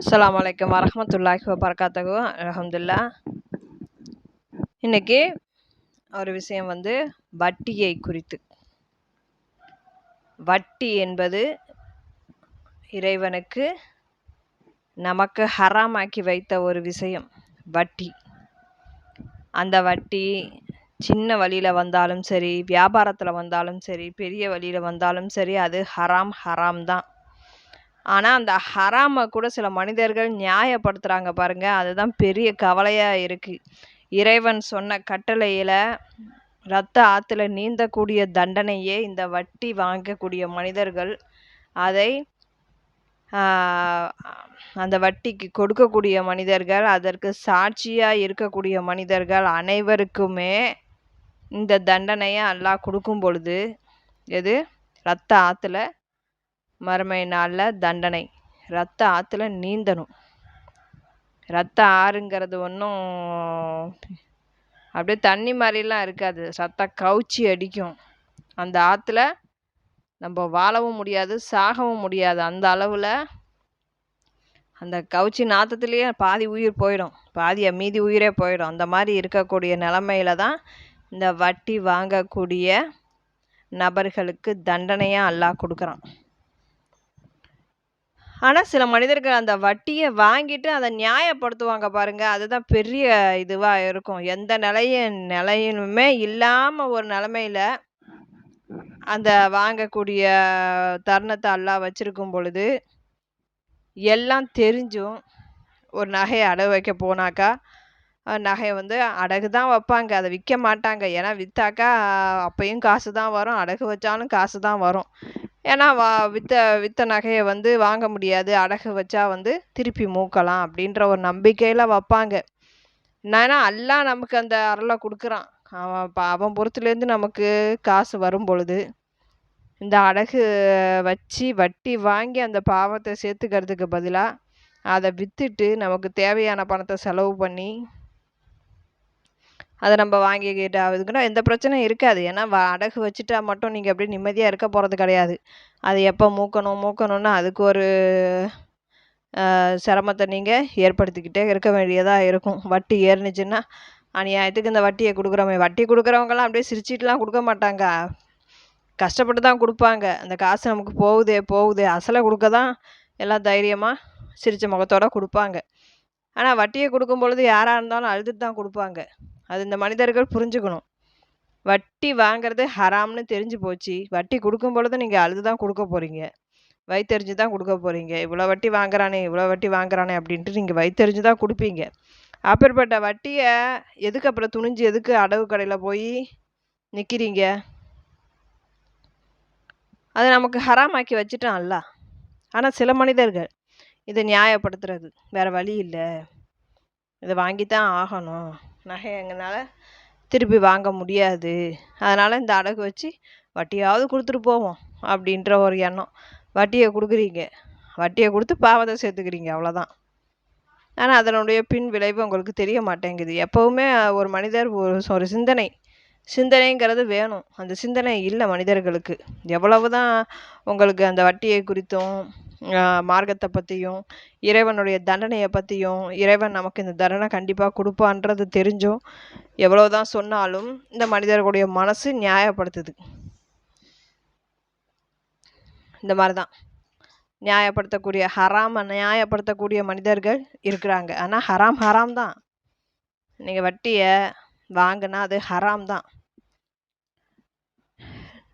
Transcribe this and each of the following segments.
அஸ்லாம் வலைக்கம் வரமத்துல்லாஹி வபரகாத்துஹு அலமதுல்லா இன்னைக்கு ஒரு விஷயம் வந்து வட்டியை குறித்து. வட்டி என்பது இறைவனுக்கு நமக்கு ஹராமாக்கி வைத்த ஒரு விஷயம் வட்டி. அந்த வட்டி சின்ன வழியில் வந்தாலும் சரி வியாபாரத்தில் வந்தாலும் சரி பெரிய வழியில் வந்தாலும் சரி அது ஹராம் ஹராம் தான். ஆனால் அந்த ஹராமை கூட சில மனிதர்கள் நியாயப்படுத்துகிறாங்க பாருங்கள் அதுதான் பெரிய கவலையாக இருக்குது இறைவன் சொன்ன கட்டளையில் ரத்த ஆற்றுல நீந்தக்கூடிய தண்டனையே இந்த வட்டி வாங்கக்கூடிய மனிதர்கள் அதை அந்த வட்டிக்கு கொடுக்கக்கூடிய மனிதர்கள் அதற்கு சாட்சியாக இருக்கக்கூடிய மனிதர்கள் அனைவருக்குமே இந்த தண்டனையை அல்லாஹ் கொடுக்கும் பொழுது எது? ரத்த ஆற்றுல மறுமை நாளில் தண்டனை. ரத்த ஆற்றுல நீந்தணும். ரத்த ஆறுங்கிறது ஒன்றும் அப்படியே தண்ணி மாதிரிலாம் இருக்காது. ரத்தம் கவுச்சி அடிக்கும். அந்த ஆற்றுல நம்ம வாழவும் முடியாது சாகவும் முடியாது. அந்த அளவில் அந்த கவுச்சி நாற்றத்துலேயே பாதி உயிர் போயிடும். பாதி மீதி உயிரே போயிடும். அந்த மாதிரி இருக்கக்கூடிய நிலமையில தான் இந்த வட்டி வாங்கக்கூடிய நபர்களுக்கு தண்டனையாக அல்லாஹ் கொடுக்குறான். ஆனால் சில மனிதர்கள் அந்த வட்டியை வாங்கிட்டு அதை நியாயப்படுத்துவாங்க பாருங்க. அதுதான் பெரிய இதுவாக இருக்கும். எந்த நிலைய நிலையுமே இல்லாமல் ஒரு நிலமையில அந்த வாங்கக்கூடிய தருணத்தை எல்லாம் வச்சிருக்கும் பொழுது எல்லாம் தெரிஞ்சும் ஒரு நகையை அடகு வைக்க போனாக்கா நகையை வந்து அடகு தான் வைப்பாங்க. அதை விற்க மாட்டாங்க. ஏன்னா விற்றாக்கா அப்பயும் காசு தான் வரும். அடகு வச்சாலும் காசு தான் வரும். ஏன்னா வா விற்ற விற்ற நகையை வந்து வாங்க முடியாது. அடகு வச்சா வந்து திருப்பி மூக்கலாம் அப்படின்ற ஒரு நம்பிக்கையில் வைப்பாங்க. என்னன்னா எல்லாம் நமக்கு அந்த அருளை கொடுக்குறான். அவன் இப்போ அவன் பொறுத்துலேருந்து நமக்கு காசு வரும் பொழுது இந்த அடகு வச்சு வட்டி வாங்கி அந்த பாவத்தை சேர்த்துக்கிறதுக்கு பதிலாக அதை விற்றுட்டு நமக்கு தேவையான பணத்தை செலவு பண்ணி அதை நம்ம வாங்கிக்கிட்டு அதுக்குன்னா எந்த பிரச்சனையும் இருக்காது. ஏன்னா வ அடகு வச்சுட்டா மட்டும் நீங்கள் அப்படியே நிம்மதியாக இருக்க போகிறது கிடையாது. அது எப்போ மூக்கணும் மூக்கணும்னு அதுக்கு ஒரு சிரமத்தை நீங்கள் ஏற்படுத்திக்கிட்டே இருக்க வேண்டியதாக இருக்கும். வட்டி ஏறுனுச்சுன்னா அநியாயத்துக்கு இந்த வட்டியை கொடுக்குறோமே. வட்டி கொடுக்குறவங்கலாம் அப்படியே சிரிச்சிட்டுலாம் கொடுக்க மாட்டாங்க. கஷ்டப்பட்டு தான் கொடுப்பாங்க. அந்த காசு நமக்கு போகுதே போகுதே. அசலை கொடுக்க தான் எல்லாம் தைரியமாக சிரித்த முகத்தோடு கொடுப்பாங்க. ஆனால் வட்டியை கொடுக்கும் பொழுது யாராக இருந்தாலும் அழுதுட்டு தான் கொடுப்பாங்க. அது இந்த மனிதர்கள் புரிஞ்சுக்கணும். வட்டி வாங்குறது ஹராம்னு தெரிஞ்சு போச்சு. வட்டி கொடுக்கும் பொழுது நீங்கள் அழுது தான் கொடுக்க போகிறீங்க வயிற்றெரிஞ்சு தான் கொடுக்க போகிறீங்க இவ்வளோ வட்டி வாங்குறானே இவ்வளோ வட்டி வாங்குறானே அப்படின்ட்டு நீங்கள் வயிற்றெரிஞ்சு தான் கொடுப்பீங்க. அப்பேற்பட்ட வட்டியை எதுக்கு அப்புறம் துணிஞ்சு எதுக்கு அடவு கடையில் போய் நிற்கிறீங்க அதை நமக்கு ஹராமாக்கி வச்சுட்டான்ல. ஆனால் சில மனிதர்கள் இதை நியாயப்படுத்துறது. வேறு வழி இல்லை. இதை வாங்கி தான் ஆகணும். நகை எங்களால் திருப்பி வாங்க முடியாது. அதனால் இந்த அடகு வச்சு வட்டியாவது கொடுத்துட்டு போவோம் அப்படின்ற ஒரு எண்ணம். வட்டியை கொடுக்குறீங்க. வட்டியை கொடுத்து பாவத்தை சேர்த்துக்கிறீங்க அவ்வளோதான் ஆனால் அதனுடைய பின் விளைவு உங்களுக்கு தெரிய மாட்டேங்குது. எப்போவுமே ஒரு மனிதர் ஒரு ஒரு சிந்தனை. சிந்தனைங்கிறது வேணும். அந்த சிந்தனை இல்லை மனிதர்களுக்கு. எவ்வளவு தான் உங்களுக்கு அந்த வட்டியை குறித்தும் மார்க்கத்தை பற்றியும் இறைவனுடைய தண்டனையை பற்றியும் இறைவன் நமக்கு இந்த தண்டனை கண்டிப்பாக கொடுப்பான்றது தெரிஞ்சும் எவ்வளவுதான் சொன்னாலும் இந்த மனிதர்களுடைய மனசு நியாயப்படுத்துது. இந்த மாதிரி தான் நியாயப்படுத்தக்கூடிய ஹராம நியாயப்படுத்தக்கூடிய மனிதர்கள் இருக்கிறாங்க. ஆனால் ஹராம் ஹராம் தான் நீங்கள் வட்டியை வாங்கினா அது ஹராம் தான்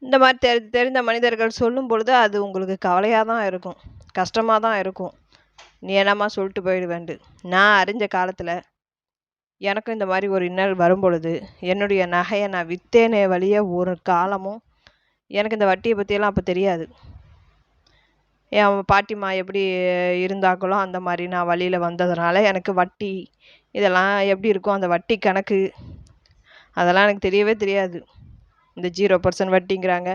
இந்த மாதிரி தெரி தெரிந்த மனிதர்கள் சொல்லும் பொழுது அது உங்களுக்கு கவலையாக தான் இருக்கும். கஷ்டமாக தான் இருக்கும். நீ என்னம்மா சொல்லிட்டு போயிடுவேண்டு நான் அறிஞ்ச காலத்தில் எனக்கும் இந்த மாதிரி ஒரு இன்னல் வரும் பொழுது என்னுடைய நகையை நான் விற்றேனே வழிய ஒரு காலமும் எனக்கு இந்த வட்டியை பற்றியெல்லாம் அப்போ தெரியாது. என் பாட்டிம்மா எப்படி இருந்தாங்களோ அந்த மாதிரி நான் வழியில் வந்ததுனால எனக்கு வட்டி இதெல்லாம் எப்படி இருக்கும் அந்த வட்டி கணக்கு அதெல்லாம் எனக்கு தெரியவே தெரியாது. இந்த ஜீரோ பர்சன்ட் வட்டிங்கிறாங்க.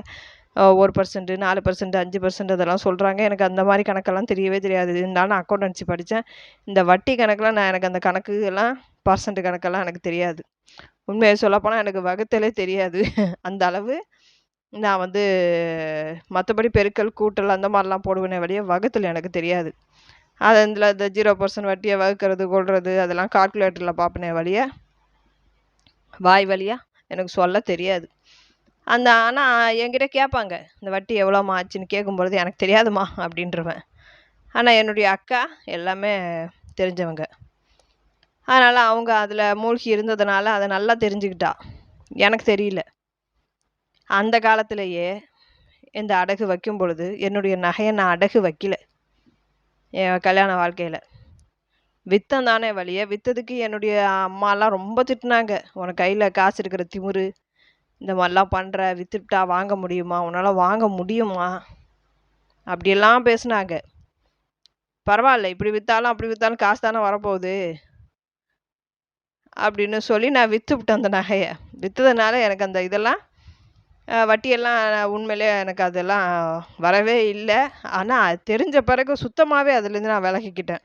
ஒரு பர்சன்ட் நாலு பர்சன்ட் அஞ்சு பர்சன்ட் அதெல்லாம் சொல்கிறாங்க எனக்கு அந்த மாதிரி கணக்கெல்லாம் தெரியவே தெரியாது. இருந்தாலும் நான் அக்கௌண்டன்சி படித்தேன் இந்த வட்டி கணக்கெலாம் நான் எனக்கு அந்த கணக்கு எல்லாம் பர்சன்ட் கணக்கெல்லாம் எனக்கு தெரியாது. உண்மையை சொல்லப்போனால் எனக்கு வகுத்தலே தெரியாது. அந்த அளவு நான் வந்து மற்றபடி பெருக்கல் கூட்டல் அந்த மாதிரிலாம் போடுவேனே வழியே வகுத்தல் எனக்கு தெரியாது. அதில் இந்த ஜீரோ பர்சன்ட் வட்டியை வகுக்கிறது கொள்வது அதெல்லாம் கால்குலேட்டரில் பார்ப்பனே வழியாக வாய் வழியாக எனக்கு சொல்ல தெரியாது. அந்த ஆனால் என்கிட்ட கேட்பாங்க இந்த வட்டி எவ்வளோமா ஆச்சுன்னு? கேட்கும்பொழுது எனக்கு தெரியாதும்மா அப்படின்றவன். ஆனால் என்னுடைய அக்கா எல்லாமே தெரிஞ்சவங்க. அதனால் அவங்க அதில் மூழ்கி இருந்ததுனால அதை நல்லா தெரிஞ்சுக்கிட்டா. எனக்கு தெரியல. அந்த காலத்திலேயே இந்த அடகு வைக்கும் பொழுது என்னுடைய நகையை நான் அடகு வைக்கல. என் கல்யாண வாழ்க்கையில். வித்தம் தானே வழியே. விற்றதுக்கு என்னுடைய அம்மாலாம் ரொம்ப திட்டினாங்க. உனக்கு கையில் காசு இருக்கிற திமுரு இந்த மாதிரிலாம் பண்ணுற வித்துட்டா வாங்க முடியுமா? உன்னால் வாங்க முடியுமா? அப்படியெல்லாம் பேசுனாங்க. பரவாயில்ல இப்படி விற்றாலும் அப்படி விற்றாலும் காசு தானே வரப்போகுது. அப்படின்னு சொல்லி நான் விற்றுவிட்டேன் அந்த நகையை. விற்றதுனால எனக்கு அந்த இதெல்லாம் வட்டியெல்லாம் உண்மையிலே எனக்கு அதெல்லாம் வரவே இல்லை. ஆனால் தெரிஞ்ச பிறகு சுத்தமாகவே அதுலேருந்து நான் விலகிக்கிட்டேன்.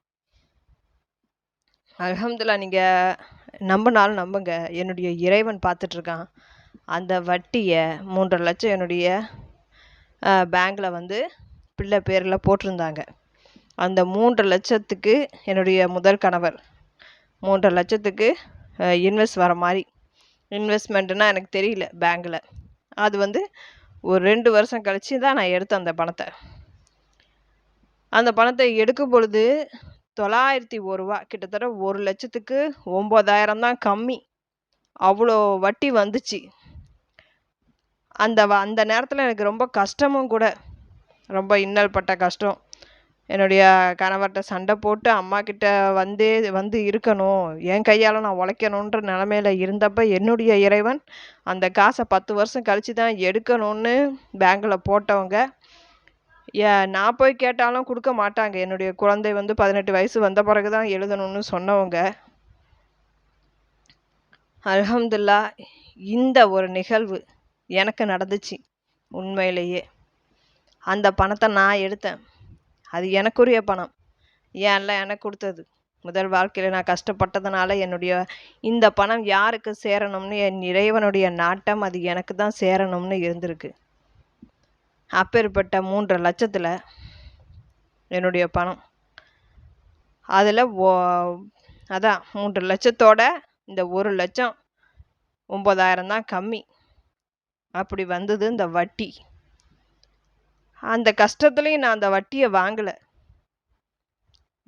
அலமதுல்லா நீங்கள் நம்பினாலும் நம்புங்க. என்னுடைய இறைவன் பார்த்துட்ருக்கான். அந்த வட்டியை மூன்றரை லட்சம் என்னுடைய பேங்க்கில் வந்து பிள்ளை பேரில் போட்டிருந்தாங்க. அந்த மூன்றரை லட்சத்துக்கு என்னுடைய முதல் கணவர். மூன்றரை லட்சத்துக்கு இன்வெஸ்ட் வர மாதிரி இன்வெஸ்ட்மெண்ட்டுன்னா எனக்கு தெரியல பேங்க்கில் அது வந்து ஒரு ரெண்டு வருஷம் கழித்து தான் நான் எடுத்தேன் அந்த பணத்தை. அந்த பணத்தை எடுக்கும் பொழுது தொள்ளாயிரத்தி ஒரு ரூபா கிட்டத்தட்ட ஒரு லட்சத்துக்கு ஒம்பதாயிரம் தான் கம்மி. அவ்வளோ வட்டி வந்துச்சு. அந்த வ அந்த நேரத்தில் எனக்கு ரொம்ப கஷ்டமும் கூட ரொம்ப இன்னல் பட்ட கஷ்டம். என்னுடைய கணவர்கிட்ட சண்டை போட்டு அம்மா கிட்ட வந்தே வந்து இருக்கணும் என் கையால் நான் உழைக்கணுன்ற நிலமையில இருந்தப்ப என்னுடைய இறைவன் அந்த காசை பத்து வருஷம் கழித்து தான் எடுக்கணும்னு பேங்கில் போட்டவங்க ஏ நான் போய் கேட்டாலும் கொடுக்க மாட்டாங்க. என்னுடைய குழந்தை வந்து பதினெட்டு வயசு வந்த பிறகு தான் எழுதணும்னு சொன்னவங்க. அலமதுல்லா இந்த ஒரு நிகழ்வு எனக்கு நடந்துச்சு உண்மையிலேயே. அந்த பணத்தை நான் எடுத்தேன். அது எனக்குரிய பணம். ஏன்ல எனக்கு கொடுத்தது. முதல் வாழ்க்கையில் நான் கஷ்டப்பட்டதுனால என்னுடைய இந்த பணம் யாருக்கு சேரணும்னு என் இறைவனுடைய நாட்டம் அது எனக்கு தான் சேரணும்னு இருந்திருக்கு. அப்பேற்பட்ட மூன்றரை லட்சத்தில் என்னுடைய பணம். அதில் ஓ அதான் மூன்று லட்சத்தோட இந்த ஒரு லட்சம் ஒம்பதாயிரம் தான் கம்மி. அப்படி வந்தது இந்த வட்டி. அந்த கஷ்டத்துலேயும் நான் அந்த வட்டியை வாங்கலை.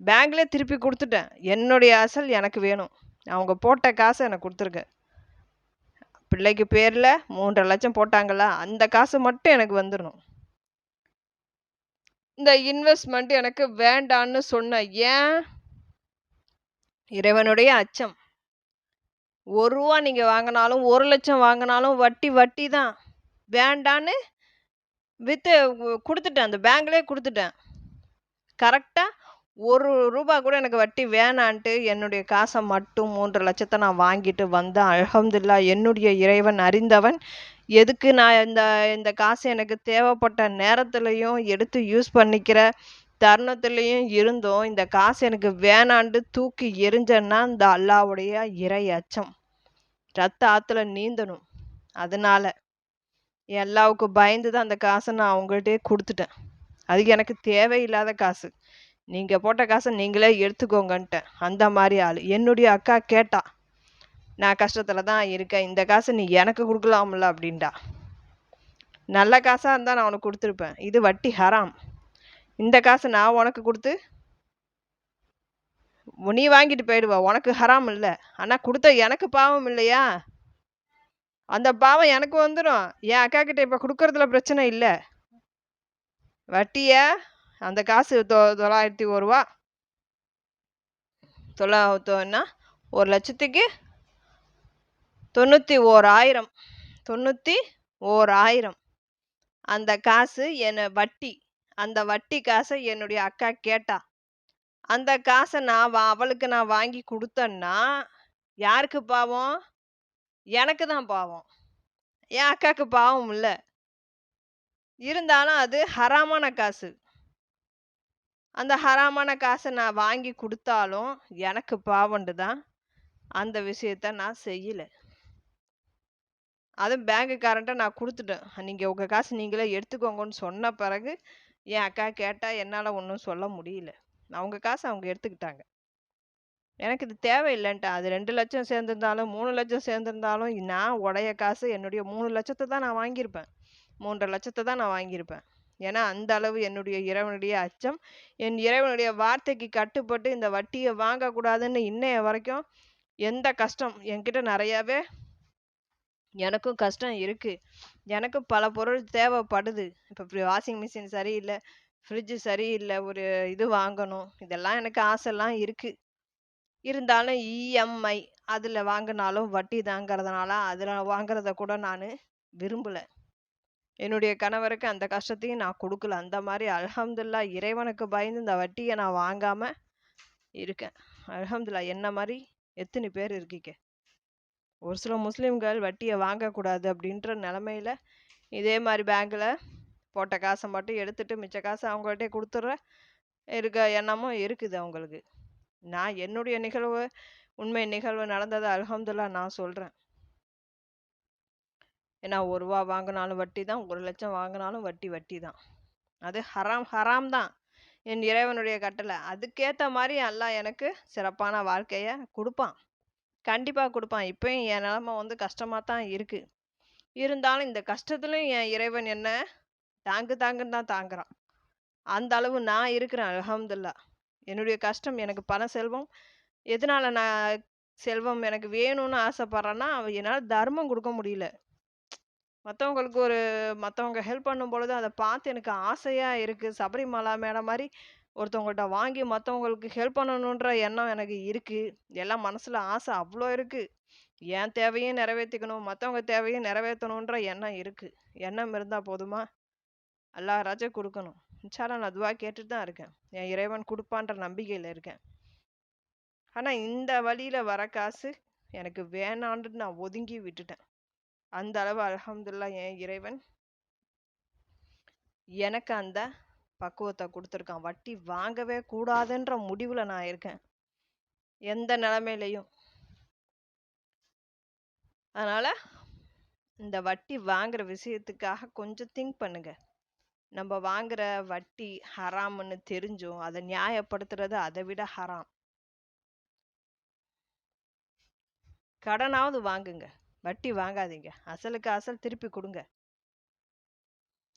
பேங்க்லேயே திருப்பி கொடுத்துட்டேன். என்னுடைய அசல் எனக்கு வேணும். அவங்க போட்ட காசை எனக்கு கொடுத்துருங்க. பிள்ளைக்கு பேரில் மூன்றரை லட்சம் போட்டாங்களா? அந்த காசு மட்டும் எனக்கு வந்துடணும் இந்த இன்வெஸ்ட்மெண்ட் எனக்கு வேண்டான்னு சொன்ன ஏன்? இறைவனுடைய அச்சம். ஒரு ரூபா நீங்கள் வாங்கினாலும் ஒரு லட்சம் வாங்கினாலும் வட்டி வட்டி தான். வேண்டான்னு விற்று கொடுத்துட்டேன். அந்த பேங்க்லேயே கொடுத்துட்டேன். கரெக்டாக ஒரு ரூபா கூட எனக்கு வட்டி வேணான்ட்டு என்னுடைய காசை மட்டும் மூன்று லட்சத்தை நான் வாங்கிட்டு வந்தேன். அல்ஹம்துலில்லா என்னுடைய இறைவன் அறிந்தவன். எதுக்கு நான் இந்த இந்த காசு எனக்கு தேவைப்பட்ட நேரத்துலையும் எடுத்து யூஸ் பண்ணிக்கிற தருணத்துலேயும் இருந்தோம். இந்த காசு எனக்கு வேணான்ட்டு தூக்கி எரிஞ்சேன்னா இந்த அல்லாவுடைய இறை அச்சம். ரத்த ஆற்றுல நீந்தணும். அதனால எல்லாவுக்கு பயந்து தான் அந்த காசை நான் அவங்கள்ட்டே கொடுத்துட்டேன். அது எனக்கு தேவையில்லாத காசு. நீங்கள் போட்ட காசை நீங்களே எடுத்துக்கோங்கன்ட்டேன். அந்த மாதிரி ஆள். என்னுடைய அக்கா கேட்டா நான் கஷ்டத்தில் தான் இருக்கேன். இந்த காசை நீ எனக்கு கொடுக்கலாம்ல அப்படின்டா நல்ல காசாக இருந்தால் நான் உனக்கு கொடுத்துருப்பேன். இது வட்டி ஹராம். இந்த காசை நான் உனக்கு கொடுத்து நீ வாங்கிட்டு போயிடுவ. உனக்கு ஹராம் இல்லை. ஆனால் கொடுத்த எனக்கு பாவம் இல்லையா? அந்த பாவம் எனக்கு வந்துடும் என் அக்கா கிட்ட இப்போ கொடுக்கறதுல பிரச்சனை இல்லை. வட்டியை அந்த காசு தொ தொள்ளாயிரத்தி ஒரு ரூபா. தொள்ளாயிரத்தோன்னா ஒரு லட்சத்துக்கு தொண்ணூற்றி ஓராயிரம். தொண்ணூற்றி ஓராயிரம். அந்த காசு என்னை வட்டி. அந்த வட்டி காசை என்னுடைய அக்கா கேட்டா. அந்த காசை நான் வா அவளுக்கு நான் வாங்கி கொடுத்தேன்னா யாருக்கு பாவம்? எனக்கு தான் பாவம். என் அக்காவுக்கு பாவம் இல்லை. இருந்தாலும் அது ஹராமான காசு. அந்த ஹராமான காசை நான் வாங்கி கொடுத்தாலும் எனக்கு பாவண்டு தான் அந்த விஷயத்த நான் செய்யலை. அதுவும் பேங்குக்காரன்ட்ட நான் கொடுத்துட்டேன். நீங்கள் உங்கள் காசு நீங்களே எடுத்துக்கோங்கன்னு சொன்ன பிறகு என் அக்கா கேட்டால் என்னால் ஒன்றும் சொல்ல முடியல. அவங்க காசை அவங்க எடுத்துக்கிட்டாங்க. எனக்கு இது தேவையில்லன்ட்டேன். அது ரெண்டு லட்சம் சேர்ந்துருந்தாலும் மூணு லட்சம் சேர்ந்துருந்தாலும் நான் உடைய காசு என்னுடைய 3,00,000 தான் நான் வாங்கியிருப்பேன். 3,50,000 தான் நான் வாங்கியிருப்பேன். ஏன்னா, அந்த அளவு என்னுடைய இறைவனுடைய அச்சம், என் இறைவனுடைய வார்த்தைக்கு கட்டுப்பட்டு இந்த வட்டியை வாங்கக்கூடாதுன்னு இன்னைய வரைக்கும் எந்த கஷ்டம் என்கிட்ட நிறையாவே எனக்கும் கஷ்டம் இருக்குது எனக்கும் பல பொருள் தேவைப்படுது. இப்போ இப்படி வாஷிங் மிஷின் சரியில்லை ஃப்ரிட்ஜ் சரியில்லை ஒரு இது வாங்கணும். இதெல்லாம் எனக்கு ஆசைலாம் இருக்கு. இருந்தாலும் இஎம்ஐ அதில் வாங்கினாலும் வட்டி தாங்கிறதுனால, அதில் வாங்குறத கூட நான் விரும்பலை என்னுடைய கணவருக்கு அந்த கஷ்டத்தையும் நான் கொடுக்கல அந்த மாதிரி அலமதுல்லா இறைவனுக்கு பயந்து இந்த வட்டியை நான் வாங்காமல் இருக்கேன். அலமதுல்லா என்ன மாதிரி எத்தனை பேர் இருக்கீங்க? ஒரு சில முஸ்லீம்கள் வட்டியை வாங்கக்கூடாது அப்படின்ற நிலமையில இதே மாதிரி பேங்க்கில் போட்ட காசை மட்டும் எடுத்துட்டு, மிச்ச காசை அவங்கள்ட்டே கொடுத்துட்ற இருக்க எண்ணமும் இருக்குது அவங்களுக்கு. நான் என்னுடைய நிகழ்வு, உண்மை நிகழ்வு நடந்ததை அலகம்துல்லா நான் சொல்கிறேன் ஏன்னா ஒரு ரூபா வாங்கினாலும் வட்டி தான், ஒரு லட்சம் வாங்கினாலும் வட்டி, வட்டி தான். அது ஹராம், ஹராம் தான். என் இறைவனுடைய கட்டளை. அதுக்கேற்ற மாதிரி எல்லாம் எனக்கு சிறப்பான வாழ்க்கையை கொடுப்பான் கண்டிப்பாக கொடுப்பான் இப்போயும் என் நிலமை வந்து கஷ்டமாக தான் இருக்குது இருந்தாலும் இந்த கஷ்டத்துலையும் என் இறைவன் என்ன தாங்கு தாங்குன்னு தான் தாங்குறான். அந்த அளவு நான் இருக்கிறேன் அலமதுல்லா என்னுடைய கஷ்டம் எனக்கு பண செல்வம் எதனால நான் செல்வம் எனக்கு வேணும்னு ஆசைப்பட்றேன்னா அவன் என்னால் தர்மம் கொடுக்க முடியல. மற்றவங்களுக்கு ஒரு மற்றவங்க ஹெல்ப் பண்ணும்பொழுது அதை பார்த்து எனக்கு ஆசையாக இருக்குது சபரிமலா மேடம் மாதிரி ஒருத்தவங்கள்ட்ட வாங்கி மற்றவங்களுக்கு ஹெல்ப் பண்ணணுன்ற எண்ணம் எனக்கு இருக்குது எல்லாம் மனசில் ஆசை அவ்வளோ இருக்குது என் தேவையும் நிறைவேற்றிக்கணும் மற்றவங்க தேவையும் நிறைவேத்தணுன்ற எண்ணம் இருக்குது எண்ணம் இருந்தால் போதுமா? அல்லா ராஜா கொடுக்கணும் அல்லாஹ் நான் துவா கேட்டுட்டு தான் இருக்கேன். என் இறைவன் கொடுப்பான்ற நம்பிக்கையில் இருக்கேன். ஆனால் இந்த வழியில் வர காசு எனக்கு வேணான்ட்டு நான் ஒதுங்கி விட்டுட்டேன். அந்த அளவு அலமதுல்லா என் இறைவன் எனக்கு அந்த பக்குவத்தை கொடுத்துருக்கான் வட்டி வாங்கவே கூடாதுன்ற முடிவில் நான் இருக்கேன். எந்த நிலமையிலையும் அதனால் இந்த வட்டி வாங்குற விஷயத்துக்காக கொஞ்சம் திங்க் பண்ணுங்கள் நம்ம வாங்குற வட்டி ஹராம்னு தெரிஞ்சும், அதை நியாயப்படுத்துறது அதை விட ஹராம். கடனாவது வாங்குங்க. வட்டி வாங்காதீங்க. அசலுக்கு அசல் திருப்பி கொடுங்க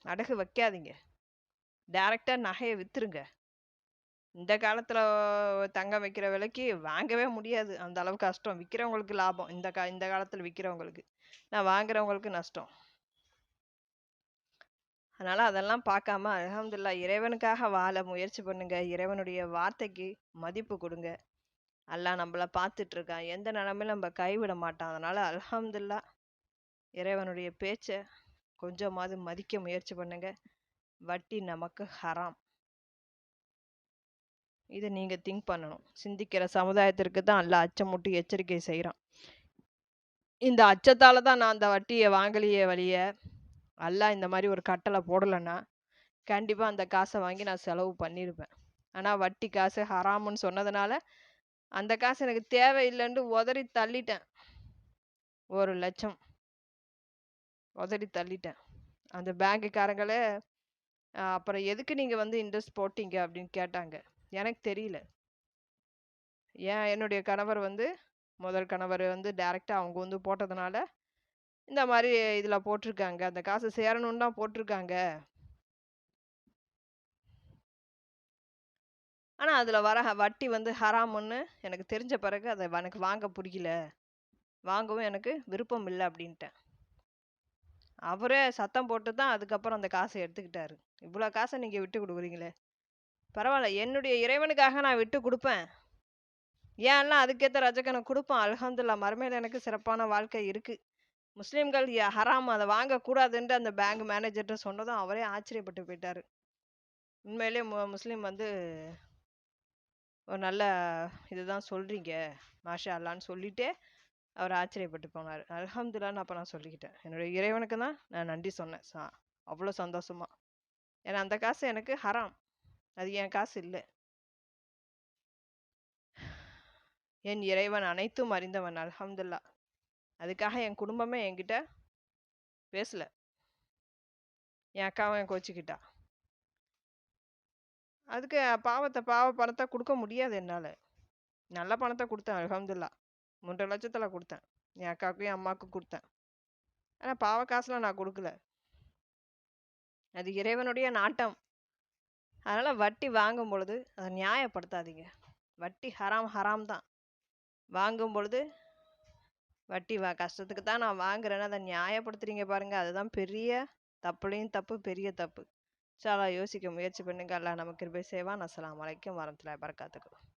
அடகு வைக்காதீங்க. டைரக்ட்டா நகையை வித்துருங்க. இந்த காலத்துல தங்கம் வைக்கிற விலைக்கு வாங்கவே முடியாது. அந்த அளவுக்கு கஷ்டம். விற்கிறவங்களுக்கு லாபம். இந்த கா இந்த காலத்துல விற்கிறவங்களுக்கு நான் வாங்குறவங்களுக்கு நஷ்டம். அதனால அதெல்லாம் பார்க்காம அலமதுல்லா இறைவனுக்காக வாழ முயற்சி பண்ணுங்க. இறைவனுடைய வார்த்தைக்கு மதிப்பு கொடுங்க அல்லாஹ் நம்மள பார்த்துட்டு இருக்கான். எந்த நிலைமையிலும் நம்ம கைவிட மாட்டான். அதனால அலமதுல்லா இறைவனுடைய பேச்சை கொஞ்சமாவது மதிக்க முயற்சி பண்ணுங்க. வட்டி நமக்கு ஹராம். இதை நீங்க திங்க் பண்ணணும். சிந்திக்கிற சமுதாயத்திற்கு தான் அல்லாஹ் அச்சமூட்டி எச்சரிக்கை செய்கிறான் இந்த அச்சத்தால தான் நான் அந்த வட்டியை வாங்கலையே வழிய, அல்லாஹ் இந்த மாதிரி ஒரு கட்டளை போடலைன்னா கண்டிப்பாக அந்த காசை வாங்கி நான் செலவு பண்ணியிருப்பேன். ஆனால் வட்டி காசு ஹராமுன்னு சொன்னதுனால, அந்த காசு எனக்கு தேவையில்லைன்னு உதறி தள்ளிட்டேன். 1,00,000 உதறி தள்ளிட்டேன். அந்த பேங்க்குக்காரங்களே, அப்புறம் எதுக்கு நீங்கள் வந்து இன்ட்ரெஸ்ட் போட்டீங்க? அப்படின்னு கேட்டாங்க. எனக்கு தெரியல. ஏன் என்னுடைய கணவர் வந்து முதல் கணவர் வந்து டேரெக்டாக அவங்க வந்து போட்டதுனால, இந்த மாதிரி இதில் போட்டிருக்காங்க அந்த காசு சேரணும்னு தான் போட்டிருக்காங்க ஆனால் அதில் வர வட்டி வந்து ஹராமுன்னு எனக்கு தெரிஞ்ச பிறகு அதை எனக்கு வாங்க பிடிக்கல வாங்கவும் எனக்கு விருப்பம் இல்லை அப்படின்ட்டேன். அவரே சத்தம் போட்டு தான் அதுக்கப்புறம் அந்த காசை எடுத்துக்கிட்டாரு. இவ்வளோ காசை நீங்கள் விட்டு கொடுக்குறீங்களே பரவாயில்ல என்னுடைய இறைவனுக்காக நான் விட்டு கொடுப்பேன் ஏன்னா அதுக்கேற்ற ரஜகனை கொடுப்பேன் குடுப்பான். மறுமையில் எனக்கு சிறப்பான வாழ்க்கை இருக்குது முஸ்லீம்கள் ஹராம் அதை வாங்கக்கூடாதுன்ட்டு அந்த பேங்க் மேனேஜர்கிட்ட சொன்னதும் அவரே ஆச்சரியப்பட்டு போயிட்டார் உண்மையிலேயே மு முஸ்லீம் வந்து ஒரு நல்ல இதுதான் சொல்கிறீங்க மாஷா அல்லான்னு சொல்லிட்டே, அவர் ஆச்சரியப்பட்டு போனார் அலமதுல்லான்னு அப்போ நான் சொல்லிக்கிட்டேன். என்னுடைய இறைவனுக்கு தான் நான் நன்றி சொன்னேன். சா அவ்வளோ சந்தோஷமா. ஏன்னா அந்த காசு எனக்கு ஹராம். அது என் காசு இல்லை என் இறைவன் அனைத்தும் அறிந்தவன். அலமதுல்லா அதுக்காக என் குடும்பமே என்கிட்ட பேசல. என் அக்காவும் என் கோச்சிக்கிட்டா அதுக்கு பாவத்தை பாவ பணத்தை கொடுக்க முடியாது என்னால் நல்ல பணத்தை கொடுத்தேன் அலமதுல்லா மூன்றரை லட்சத்தில் கொடுத்தேன் என் அக்காவுக்கும், என் அம்மாவுக்கும் கொடுத்தேன் ஆனால் பாவ காசுலாம் நான் கொடுக்கல அது இறைவனுடைய நாட்டம். அதனால் வட்டி வாங்கும் பொழுது அதை நியாயப்படுத்தாதீங்க. வட்டி ஹராம் ஹராம் தான். வாங்கும் பொழுது வட்டி வா கஷ்டத்துக்கு தான் நான் வாங்குறேன்னு அதை நியாயப்படுத்துறீங்க பாருங்க. அதுதான் பெரிய தப்புலையும் தப்பு, பெரிய தப்பு. சாலா யோசிக்க முயற்சி பண்ணுங்க. அல்லாஹ் நமக்கு கிருபை செய்வான். அஸ்லாம் அலைக்கும் வரஹ்மத்துல்லாஹி வபரகாத்துஹு.